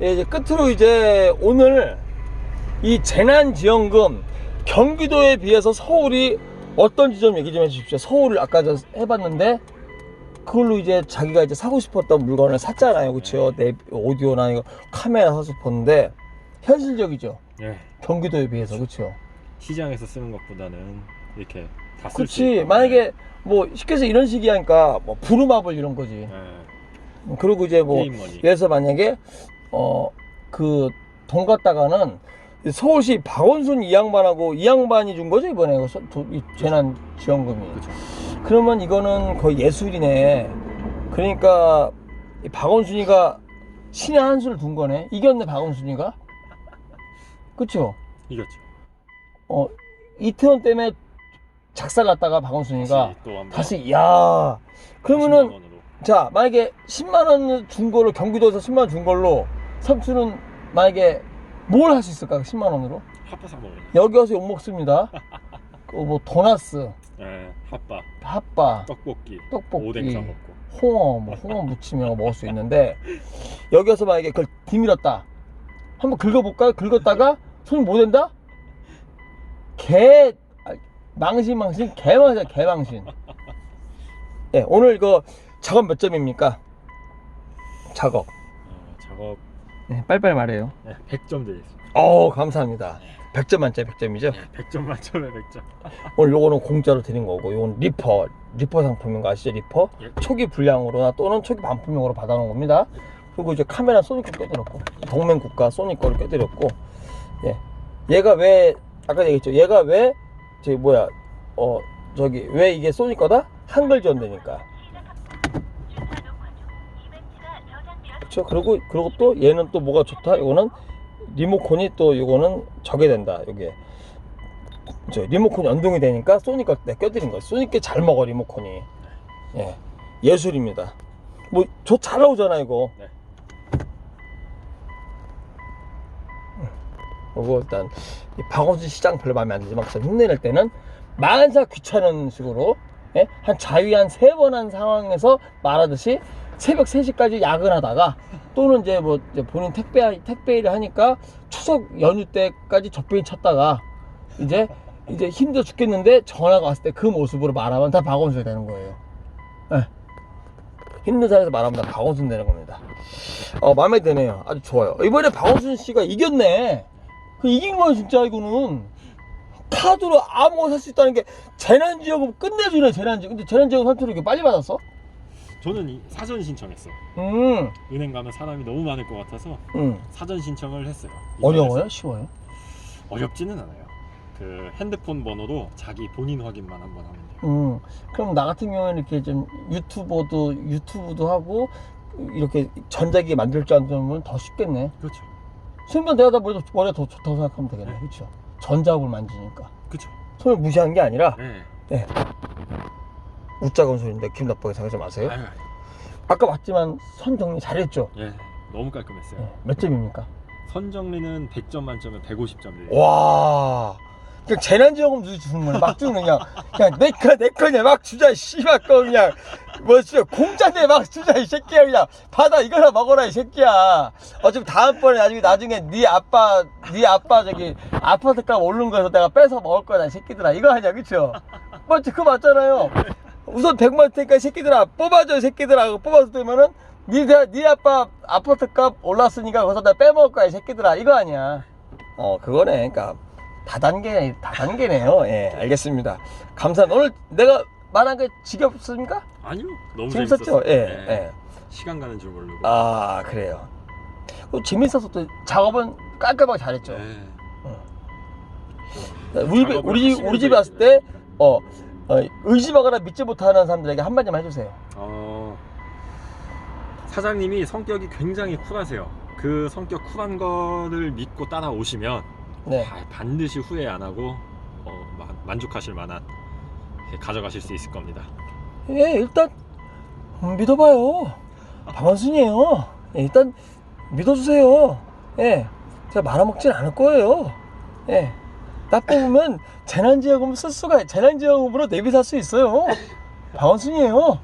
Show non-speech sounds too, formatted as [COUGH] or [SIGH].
예, 이제 끝으로 이제 오늘 이 재난지원금 경기도에 비해서 서울이 어떤지 좀 얘기 좀 해주십시오. 서울을 아까 저 해봤는데 그걸로 이제 자기가 이제 사고 싶었던 물건을 샀잖아요, 그렇죠? 내 오디오나 이거 카메라 사서 보는데 현실적이죠. 예. 경기도에 비해서 그렇죠. 시장에서 쓰는 것보다는 이렇게 다 쓸 수 그렇지. 있고. 만약에 뭐 쉽게 해서 이런 식이 하니까 뭐 부루마블 이런 거지. 예. 그리고 이제 뭐 게임 머니. 그래서 만약에 어 그 돈 갖다가는 서울시 박원순 이 양반하고 이 양반이 준 거죠 이번에 그 서- 도- 이 재난 지원금이. 그렇죠. 그러면 이거는 거의 예술이네. 그러니까 이 박원순이가 신의 한 수를 둔 거네. 이겼네 박원순이가. 그쵸? 이겼죠. 어 이태원 때문에 작살났다가 박원순이가 다시 야 그러면은 10만 원으로. 자 만약에 10만 원 준 거를 경기도에서 10만 원 준 걸로 삼촌은 만약에 뭘 할 수 있을까 10만 원으로? 핫바 사 먹으면. 여기 와서 욕 먹습니다. [LAUGHS] 그뭐 도나스. 예. 핫바, 핫바. 떡볶이, 떡볶이. 오뎅 사 먹고. 홍어 뭐 홍어 무치면 먹을 수 있는데 여기 와서 만약에 그걸 뒤밀었다. 한번 긁어볼까요? 긁었다가 손이 못 된다? 개 아, 망신 망신 개망신 개망신. 예 오늘 이거 작업 몇 점입니까? 작업. 어, 작업 네, 빨리빨리 말해요. 예, 100점 드리겠습니다. 어 감사합니다. 100점 만점에 100점이죠? 예, 100점 만점에 100점. [LAUGHS] 오늘 요거는 공짜로 드린 거고 요건 리퍼 리퍼 상품인 거 아시죠? 리퍼? 예. 초기 불량으로나 또는 초기 반품용으로 받아놓은 겁니다. 그리고 이제 카메라 소니 거 껴드렸고 동맹 국가 소니 거를 껴드렸고 예. 얘가 왜 아까 얘기했죠? 얘가 왜 저기 뭐야 어 저기 왜 이게 소니 거다? 한글 지원되니까 그렇죠. 그리고 그리고 또 얘는 또 뭐가 좋다? 이거는 리모컨이 또 이거는 저게 된다. 요게 저 리모컨 연동이 되니까 소니 거내 껴드린 거예요. 소니 게잘 먹어 리모컨이. 예. 예술입니다. 뭐 저 잘 나오잖아 이거. 네. 그리고 일단 이 박원순 시장 별로 마음에 안 들지만 그래서 흉내낼 때는 만사 귀찮은 식으로 예? 한 자위 한 세 번 한 상황에서 말하듯이 새벽 3시까지 야근하다가 또는 이제 뭐 이제 본인 택배 택배 일을 하니까 추석 연휴 때까지 적병이 쳤다가 이제 이제 힘들어 죽겠는데 전화가 왔을 때 그 모습으로 말하면 다 박원순이 되는 거예요. 예. 힘든 상황에서 말하면 다 박원순 되는 겁니다. 어 마음에 드네요. 아주 좋아요. 이번에 박원순 씨가 이겼네. 그 이긴 거야 진짜 이거는 카드로 아무거나 살 수 있다는 게 재난지원금 끝내주네 재난지원금 근데 재난지원금 삼촌이 이렇게 빨리 받았어? 저는 이 사전 신청했어. 음, 은행 가면 사람이 너무 많을 것 같아서 음. 사전 신청을 했어요. 어려워요? 쉬워요? 어렵지는 않아요. 그 핸드폰 번호로 자기 본인 확인만 한번 하면 돼요. 음. 그럼 나 같은 경우에는 이렇게 좀 유튜버도 유튜브도 하고 이렇게 전자기기 만들 줄 알면 더 쉽겠네 그렇죠. 순간 내가 다 머리가, 머리가 더 좋다고 생각하면 되겠네 그렇죠 전자업을 만지니까 그렇죠. 손을 무시한 게 아니라 네. 웃자건 소리인데 기분 나쁘게 생각하지 마세요 아유, 아까 봤지만 선 정리 잘했죠 예. 너무 깔끔했어요. 네. 몇 점입니까? 선 정리는 100점 만점에 150점. 와. 그냥 재난지원금 주- 주는 거네. 막 주는 그냥. 그냥 내 거, 내 거냐. 막 주자, 씨발 거 그냥. 뭐, 진짜 공짜인데 막 주자, 이 새끼야. 그냥. 받아, 이거나 먹어라, 이 새끼야. 어차피 다음번에 나중에, 나중에 네 아빠, 네 아빠 저기 아파트 값 오른 거에서 내가 뺏어 먹을 거다, 이 새끼들아. 이거 하냐, 그쵸? 맞지? 그거 맞잖아요. 우선 100만 테니까 이 새끼들아, 뽑아줘, 이 새끼들아. 뽑아서 뜨면은 네, 대- 네 아빠 아파트 값 올랐으니까 거기서 내가 빼먹을 거야, 이 새끼들아. 이거 아니야. 어, 그거네. 그러니까 다단계 다단계네요. 예, 알겠습니다. 감사합니다. 오늘 내가 말한 게 지겹습니까? 아니요. 너무 재밌었죠? 예, 네. 예. 시간 가는 줄 모르고. 아, 그래요. 어, 재밌어서 또 작업은 깔끔하게 잘했죠. 네. 우리 집- 작업을 우리 집 하시면서 우리 집에 왔을 때 어, 어, 의심하거나 믿지 못하는 사람들에게 한마디만 해주세요. 어, 사장님이 성격이 굉장히 쿨하세요. 그 성격 쿨한 거를 믿고 따라오시면 네. 바- 반드시 후회 안 하고 어, 마- 만족하실 만한 예, 가져가실 수 있을 겁니다. 예, 일단 음, 믿어봐요. 박원순이에요. 예, 일단 믿어주세요. 예, 제가 말아먹진 않을 거예요. 예, 나 뽑으면 재난지원금 쓸 수가 재난지원금으로 내비 살 수 있어요. [LAUGHS] 박원순이에요.